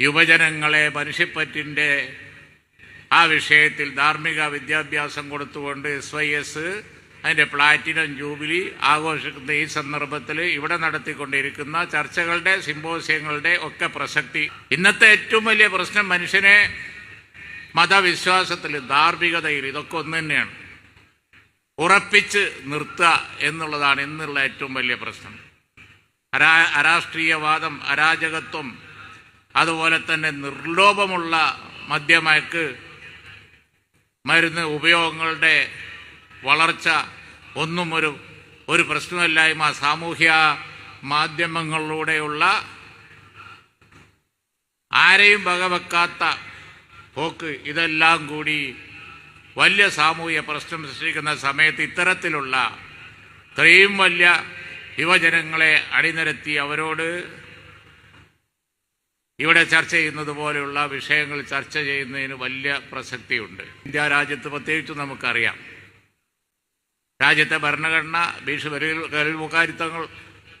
യുവജനങ്ങളെ മനുഷ്യപ്പറ്റിന്റെ ആ വിഷയത്തിൽ ധാർമ്മിക വിദ്യാഭ്യാസം കൊടുത്തുകൊണ്ട് എസ് വൈ എസ് അതിന്റെ പ്ലാറ്റിനം ജൂബിലി ആഘോഷിക്കുന്ന ഈ സന്ദർഭത്തിൽ ഇവിടെ നടത്തിക്കൊണ്ടിരിക്കുന്ന ചർച്ചകളുടെ സിമ്പോസിയങ്ങളുടെ ഒക്കെ പ്രസക്തി. ഇന്നത്തെ ഏറ്റവും വലിയ പ്രശ്നം മനുഷ്യനെ മതവിശ്വാസത്തിൽ ധാർമ്മികതയിൽ ഇതൊക്കെ ഒന്ന് തന്നെയാണ്. ഉറപ്പിച്ച് നിർത്തുക എന്നുള്ളതാണ് ഇന്നുള്ള ഏറ്റവും വലിയ പ്രശ്നം. അരാ അരാഷ്ട്രീയവാദം അരാജകത്വം അതുപോലെ തന്നെ നിർലോഭമുള്ള മദ്യമയക്ക് മരുന്ന് ഉപയോഗങ്ങളുടെ വളർച്ച ഒന്നും ഒരു ഒരു പ്രശ്നമില്ലായ്മ. സാമൂഹ്യ മാധ്യമങ്ങളിലൂടെയുള്ള ആരെയും വകവെക്കാത്ത പോക്ക് ഇതെല്ലാം കൂടി വലിയ സാമൂഹ്യ പ്രശ്നം സൃഷ്ടിക്കുന്ന സമയത്ത് ഇത്തരത്തിലുള്ള ഇത്രയും വലിയ യുവജനങ്ങളെ അണിനിരത്തി അവരോട് ഇവിടെ ചർച്ച ചെയ്യുന്നത് പോലെയുള്ള വിഷയങ്ങൾ ചർച്ച ചെയ്യുന്നതിന് വലിയ പ്രസക്തിയുണ്ട്. ഇന്ത്യ രാജ്യത്ത് പ്രത്യേകിച്ച് നമുക്കറിയാം. രാജ്യത്തെ ഭരണഘടന ഭീഷണി മുഖാരിത്തങ്ങൾ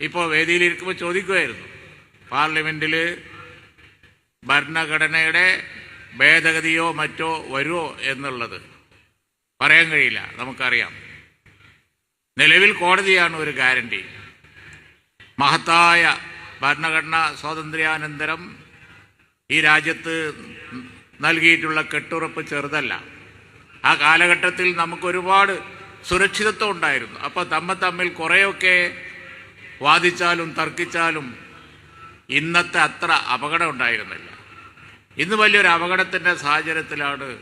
ഇപ്പോൾ വേദിയിലിരിക്കുമ്പോൾ ചോദിക്കുമായിരുന്നു പാർലമെന്റിൽ ഭരണഘടനയുടെ ഭേദഗതിയോ മറ്റോ വരുമോ എന്നുള്ളത് പറയാൻ കഴിയില്ല നമുക്കറിയാം. നിലവിൽ കോടതിയാണ് ഒരു ഗ്യാരണ്ടി. മഹത്തായ ഭരണഘടനാ സ്വാതന്ത്ര്യാനന്തരം ഈ രാജ്യത്ത് നൽകിയിട്ടുള്ള കെട്ടുറപ്പ് ചെറുതല്ല. ആ കാലഘട്ടത്തിൽ നമുക്കൊരുപാട് സുരക്ഷിതത്വം ഉണ്ടായിരുന്നു. അപ്പോൾ തമ്മ തമ്മിൽ കുറേയൊക്കെ വാദിച്ചാലും തർക്കിച്ചാലും ഇന്നത്തെ അത്ര അപകടം ഉണ്ടായിരുന്നില്ല. ഇന്ന് വലിയൊരു അപകടത്തിന്റെ സാഹചര്യത്തിലാണ്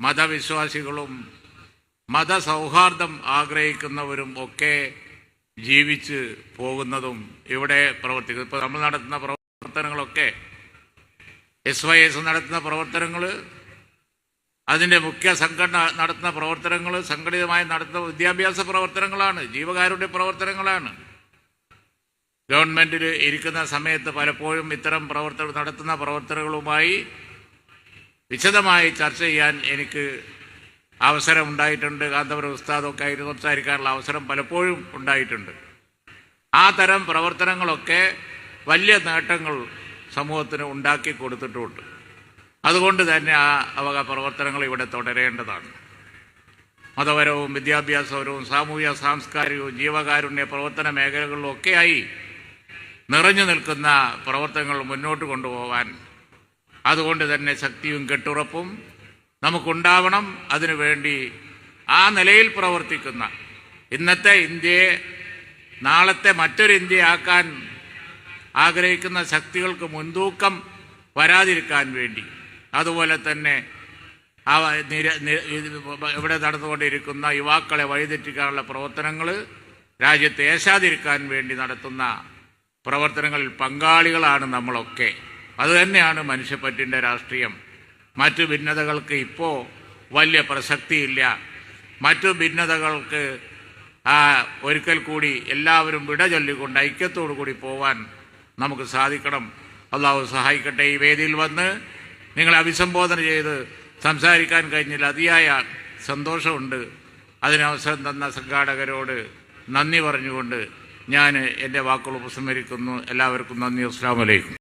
മതവിശ്വാസികളും മതസൗഹാർദ്ദം ആഗ്രഹിക്കുന്നവരും ഒക്കെ ജീവിച്ച് പോകുന്നതും ഇവിടെ പ്രവർത്തിക്കുന്നത്. ഇപ്പോൾ നമ്മൾ നടത്തുന്ന പ്രവർത്തനങ്ങളൊക്കെ എസ് വൈ എസ് നടത്തുന്ന പ്രവർത്തനങ്ങൾ അതിന്റെ മുഖ്യ സംഘടന നടത്തുന്ന പ്രവർത്തനങ്ങൾ സംഘടിതമായി നടത്തുന്ന വിദ്യാഭ്യാസ പ്രവർത്തനങ്ങളാണ് ജീവകാരുടെ പ്രവർത്തനങ്ങളാണ്. ഗവൺമെന്റിൽ ഇരിക്കുന്ന സമയത്ത് പലപ്പോഴും ഇത്തരം പ്രവർത്തനം നടത്തുന്ന പ്രവർത്തനങ്ങളുമായി വിശദമായി ചർച്ച ചെയ്യാൻ എനിക്ക് അവസരം ഉണ്ടായിട്ടുണ്ട് കാന്തപുരം ഉസ്താദൊക്കെ ആയിട്ട് സംസാരിക്കാനുള്ള അവസരം പലപ്പോഴും ഉണ്ടായിട്ടുണ്ട്. ആ തരം പ്രവർത്തനങ്ങളൊക്കെ വലിയ നേട്ടങ്ങൾ സമൂഹത്തിന് ഉണ്ടാക്കി കൊടുത്തിട്ടുമുണ്ട് അതുകൊണ്ട് തന്നെ ആ അവക പ്രവർത്തനങ്ങൾ ഇവിടെ തുടരേണ്ടതാണ്. മതപരവും വിദ്യാഭ്യാസപരവും സാമൂഹ്യ സാംസ്കാരികവും ജീവകാരുണ്യ പ്രവർത്തന മേഖലകളിലൊക്കെയായി നിറഞ്ഞു നിൽക്കുന്ന പ്രവർത്തനങ്ങൾ മുന്നോട്ട് കൊണ്ടുപോകാൻ അതുകൊണ്ട് തന്നെ ശക്തിയും കെട്ടുറപ്പും നമുക്കുണ്ടാവണം. അതിനുവേണ്ടി ആ നിലയിൽ പ്രവർത്തിക്കുന്ന ഇന്നത്തെ ഇന്ത്യയെ നാളത്തെ മറ്റൊരു ഇന്ത്യയാക്കാൻ ആഗ്രഹിക്കുന്ന ശക്തികൾക്ക് മുൻതൂക്കം വരാതിരിക്കാൻ വേണ്ടി. അതുപോലെ തന്നെ ആ നിര ഇവിടെ നടന്നുകൊണ്ടിരിക്കുന്ന യുവാക്കളെ വഴിതെറ്റിക്കാനുള്ള പ്രവർത്തനങ്ങൾ രാജ്യത്തെ ഏശാതിരിക്കാൻ വേണ്ടി നടത്തുന്ന പ്രവർത്തനങ്ങളിൽ പങ്കാളികളാണ് നമ്മളൊക്കെ. അതുതന്നെയാണ് മനുഷ്യപ്പറ്റിന്റെ രാഷ്ട്രീയം. മറ്റു ഭിന്നതകൾക്ക് ഇപ്പോൾ വലിയ പ്രസക്തിയില്ല. മറ്റു ഭിന്നതകൾക്ക് ഒരിക്കൽ കൂടി എല്ലാവരും വിട ചൊല്ലിക്കൊണ്ട് ഐക്യത്തോടു കൂടി പോവാൻ നമുക്ക് സാധിക്കണം. അള്ളാഹു സഹായിക്കട്ടെ. ഈ വേദിയിൽ വന്ന് നിങ്ങളെ അഭിസംബോധന ചെയ്ത് സംസാരിക്കാൻ കഴിഞ്ഞതിൽ അതിയായ സന്തോഷമുണ്ട്. അതിനവസരം തന്ന സംഘാടകരോട് നന്ദി പറഞ്ഞുകൊണ്ട് ഞാൻ എന്റെ വാക്കുകൾ ഉപസംഹരിക്കുന്നു. എല്ലാവർക്കും നന്ദി. അസ്സാം വലൈക്കും